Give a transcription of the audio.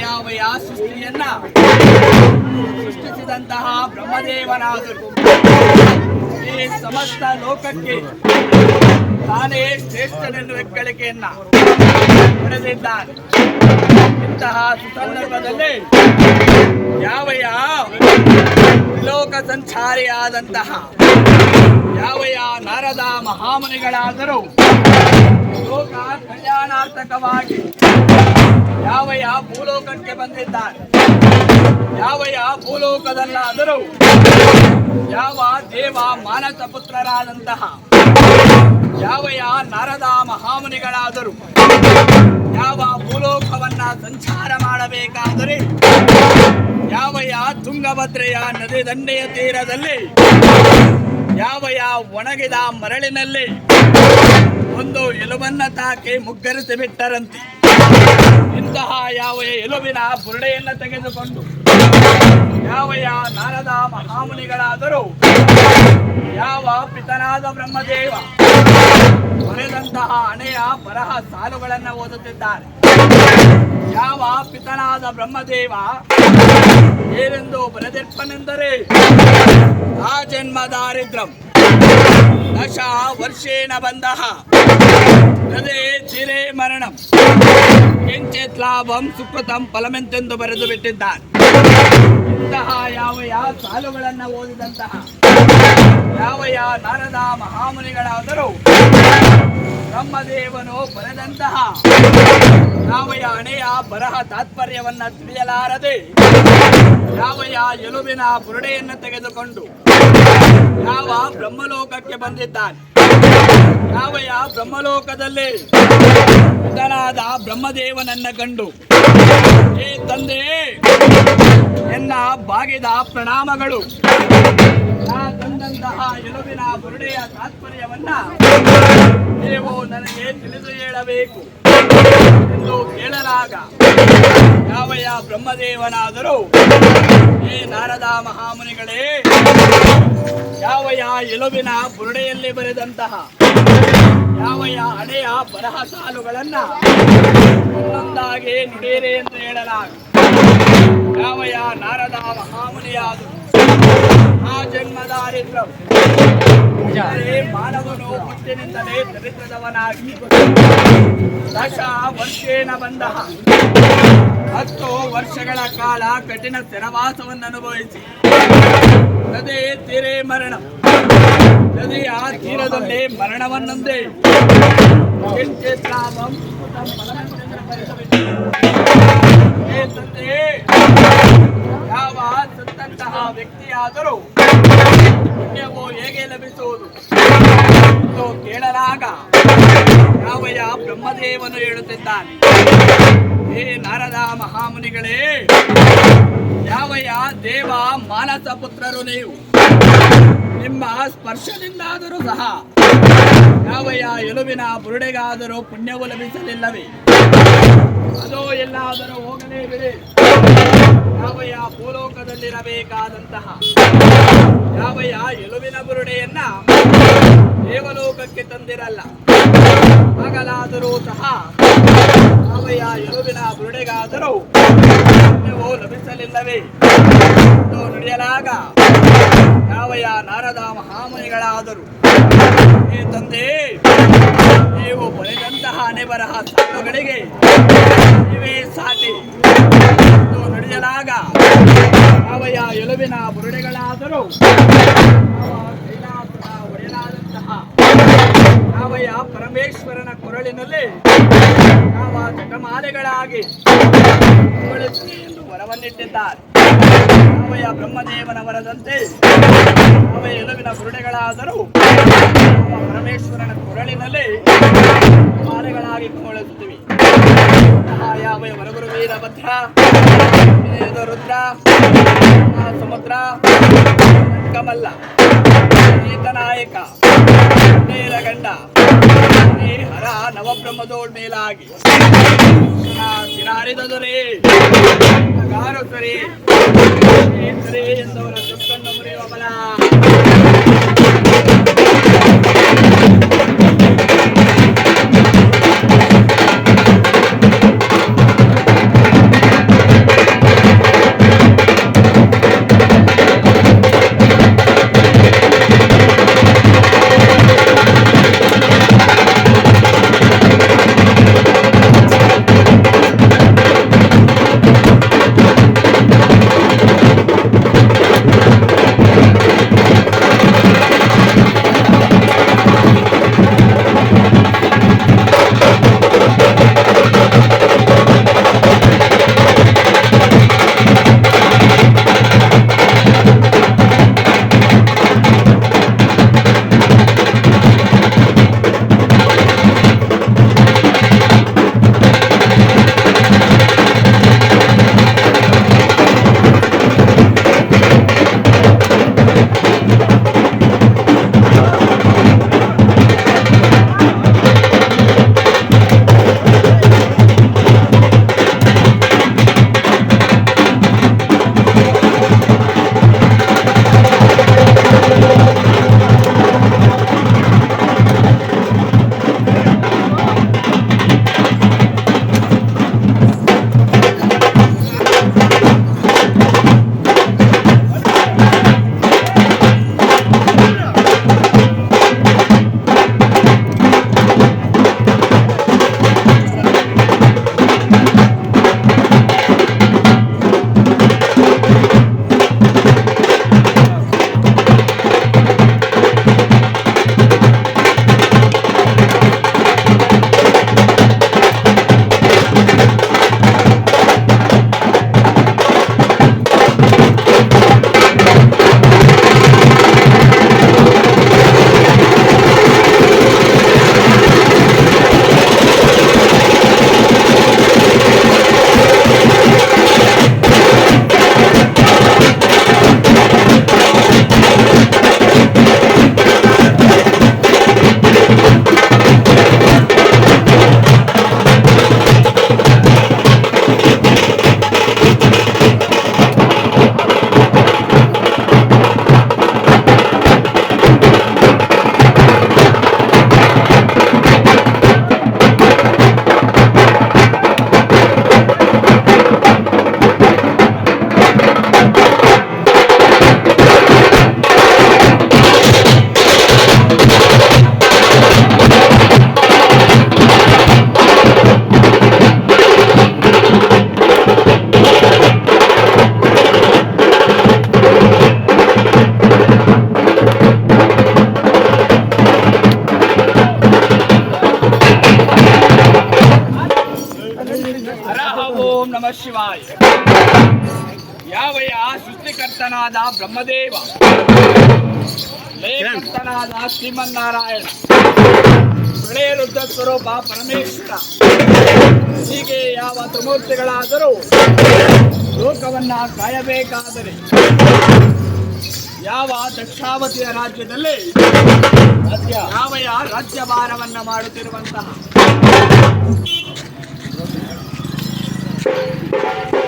ಯಾವಯ ಸೃಷ್ಟಿಯನ್ನ ಸೃಷ್ಟಿಸಿದಂತಹ ಈ ಸಮಸ್ತ ಲೋಕಕ್ಕೆ ತಾನೇ ಶ್ರೇಷ್ಠನೆಂದು ಹೆಗ್ಗಳಿಕೆಯನ್ನ ಪಡೆದಿದ್ದಾನೆ ಇಂತಹ ಸುಸಂದರ್ಭದಲ್ಲಿ ಯಾವ ಲೋಕ ಸಂಚಾರಿಯಾದಂತಹ ಯಾವಯ ನಾರದ ಮಹಾಮುನಿಗಳಾದರೂ ಲೋಕ ಕಲ್ಯಾಣಾರ್ಥಕವಾಗಿ ಯಾವಯ ಭೂಲೋಕಕ್ಕೆ ಬಂದಿದ್ದಾರೆ. ಯಾವ ಭೂಲೋಕದಲ್ಲಾದರೂ ಯಾವ ದೇವ ಮಾನಸ ಪುತ್ರರಾದಂತಹ ಯಾವಯ ನಾರದ ಮಹಾಮುನಿಗಳಾದರೂ, ಯಾವ ಭೂಲೋಕವನ್ನ ಸಂಚಾರ ಮಾಡಬೇಕಾದರೆ ಯಾವಯ ತುಂಗಭದ್ರೆಯ ನದಿ ದಂಡೆಯ ತೀರದಲ್ಲಿ ಯಾವಯ ಒಣಗಿದ ಮರಳಿನಲ್ಲಿ ಒಂದು ಎಲುಬನ್ನ ತಾಕಿ ಮುಗ್ಗರಿಸಿ ಬಿಟ್ಟರಂತೆ. ಯಾವ, ಎಲುಬಿನ ಬುರುಡೆಯನ್ನು ತೆಗೆದುಕೊಂಡು ಯಾವಯ ನಾರದ ಮಹಾಮುನಿಗಳಾದರೂ, ಯಾವ ಪಿತನಾದ ಬ್ರಹ್ಮದೇವ ಬರೆದಂತಹ ಹಣೆಯ ಬರಹ ಸಾಲುಗಳನ್ನು ಓದುತ್ತಿದ್ದಾರೆ. ಯಾವ ಪಿತನಾದ ಬ್ರಹ್ಮದೇವ ಏನೆಂದು ಬರೆದಿರ್ಪನೆಂದರೆ, ಆ ಜನ್ಮ ದಾರಿದ್ರಂ ದಶ ವರ್ಷೇಣ ಬಂದಹ ಚಿರೆ ಮರಣಂ. ಕಿಂಚಿತ್ ಲಾಭಂ ಸುಕೃತಂ ಫಲಮೆಂತೆಂದು ಬರೆದು ಬಿಟ್ಟಿದ್ದಾನೆ. ಇಂತಹ ಯಾವಯಾ ಸಾಲುಗಳನ್ನು ಓದಿದಂತಹ ಯಾವಯ ನಾರದ ಮಹಾಮುನಿಗಳಾದರೂ ಬ್ರಹ್ಮದೇವನು ಬರೆದಂತಹ ಯಾವಯ ಹಣೆಯ ಬರಹ ತಾತ್ಪರ್ಯವನ್ನ ತಿಳಿಯಲಾರದೆ ಯಾವಯ ಎಲುಬಿನ ಬುರುಡೆಯನ್ನು ತೆಗೆದುಕೊಂಡು ಯಾವ ಬ್ರಹ್ಮಲೋಕಕ್ಕೆ ಬಂದಿದ್ದಾನೆ. ಯಾವಯ ಬ್ರಹ್ಮಲೋಕದಲ್ಲಿ ಬುದ್ಧನಾದ ಬ್ರಹ್ಮದೇವನನ್ನ ಕಂಡು, ಏ ತಂದೆ, ಎನ್ನ ಬಾಗಿದ ಪ್ರಣಾಮಗಳು, ನಾ ತಂದಂತಹ ಎಲುವಿನ ಬುರುಡೆಯ ತಾತ್ಪರ್ಯವನ್ನ ನೀವು ನನಗೆ ತಿಳಿದು ಹೇಳಬೇಕು. ಎಂದು ಕೇಳಲಾಗ ಯಾವಯ ಬ್ರಹ್ಮದೇವನಾದರೂ, ಏ ನಾರದ ಮಹಾಮುನಿಗಳೇ ಯಾವಯ ಎಲುಬಿನ ಬುರುಡೆಯಲ್ಲಿ ಬರೆದಂತಹ ಯಾವಯ ಹಣೆಯ ಬರಹ ಸಾಲುಗಳನ್ನ ಒಂದೊಂದಾಗಿ ನುಡಿಯಿರಿ ಎಂದು ಹೇಳಲಾಗ ಯಾವಯ ನಾರದ ಮಹಾಮುನಿಯಾದರು. ಆ ಜನ್ಮದಾರಿದ್ರಂ ಅಂದರೆ ಮಾನವನು ಹುಟ್ಟಿನಿಂದಲೇ ದರಿದ್ರದವನಾಗಿ ದಶ ವರ್ಷೇನ ಬಂದ. ಹತ್ತು ವರ್ಷಗಳ ಕಾಲ ಕಠಿಣ ಸ್ಥಿರವಾಸವನ್ನು ಅನುಭವಿಸಿ. ನದಿ ತೀರೆ ಮರಣ. ನದಿಯ ತೀರದಲ್ಲಿ ಮರಣವನ್ನೊಂದೇ. ಯಾವ ಸತ್ತಂತಹ ವ್ಯಕ್ತಿಯಾದರೂ ಪುಣ್ಯವು ಹೇಗೆ ಲಭಿಸುವುದು? ಕೇಳಲಾಗ ಯಾವಯ ಬ್ರಹ್ಮದೇವನು ಹೇಳುತ್ತಿದ್ದಾನೆ. ಹೇ ನಾರದ ಮಹಾಮುನಿಗಳೇ ಯಾವಯ ದೇವ ಮಾನಸ ಪುತ್ರರು ನೀವು. ನಿಮ್ಮ ಸ್ಪರ್ಶದಿಂದಾದರೂ ಸಹ ಯಾವಯ ಎಲುವಿನ ಬುರುಡೆಗಾದರೂ ಪುಣ್ಯವು ಲಭಿಸಲಿಲ್ಲವೇ? ಅದು ಎಲ್ಲಾದರೂ ಹೋಗಲೇ ಬಿಡಿ ಯಾವಯ ಭೂಲೋಕದಲ್ಲಿರಬೇಕಾದಂತಹ ಯಾವಯ ಎಲುವಿನ ಬುರುಡೆಯನ್ನ ದೇವಲೋಕಕ್ಕೆ ತಂದಿರಲ್ಲ, ಹಗಲಾದರೂ ಸಹ ಯಾವಯ ಎಲುವಿನ ಬುರುಡೆಗಾದರೂ ನೀವು ಲಭಿಸಲಿಲ್ಲವೇ? ನುಡಿಯಲಾಗ ಯಾವಯ ನಾರದ ಮಹಾಮುನಿಗಳಾದರೂ ಈ ತಂದೆ, ನೀವು ಬರೆದಂತಹ ಅನೆಬರಹ ಸಾಲುಗಳಿಗೆ ಯಾವಯ ಎಲುಬಿನ ಬುರುಡೆಗಳಾದರೂ ಒಡೆಯಲಾದಂತಹ ಪರಮೇಶ್ವರನ ಕೊರಳಿನಲ್ಲಿ ಯಾವ ಜಟಮಾಲೆಗಳಾಗಿ ಎಂದು ವರವನ್ನಿಟ್ಟಿದ್ದಾರೆ. ಯಾವಯ ಬ್ರಹ್ಮದೇವನ ವರದಂತೆ ಅವಯ ಎಲುವಿನ ಬುರುಡೆಗಳಾದರೂ ಪರಮೇಶ್ವರನ ಕೊರಳಿನಲ್ಲಿ ಮಾಲೆಗಳಾಗಿ ವರಗುರು ವೀರಭದ್ರ ರುದ್ರ ಸಮುದ್ರ ಕಮಲ್ಲ ಈತನಾಯಕ ನೀಲಗಂಡ ಹರ ನವಬ್ರಹ್ಮದೋಳ್ ಮೇಲಾಗಿ. ಸಿರಾರಿದ ದೊರೆ ಗಾರು ಸರಿ ಸರಿ ಎಂದವರ. ಓಂ ನಮಃ ಶಿವಾಯ. ಯಾವಯ ಸೃಷ್ಟಿಕರ್ತನಾದ ಬ್ರಹ್ಮದೇವ? ಲೇಖಕರ್ತನಾದ ಶ್ರೀಮನ್ನಾರಾಯಣ. ಪ್ರಳಯ ರುದ್ರ ಸ್ವರೂಪ ಪರಮೇಶ್ವರ. ಹೀಗೆ ಯಾವ ತ್ರಿಮೂರ್ತಿಗಳಾದರೂ ಲೋಕವನ್ನ ಕಾಯಬೇಕಾದರೆ ಯಾವ ದಕ್ಷಾವತಿಯ ರಾಜ್ಯದಲ್ಲಿ ಯಾವಯ ರಾಜ್ಯಭಾರವನ್ನ ಮಾಡುತ್ತಿರುವಂತಹ Thank you.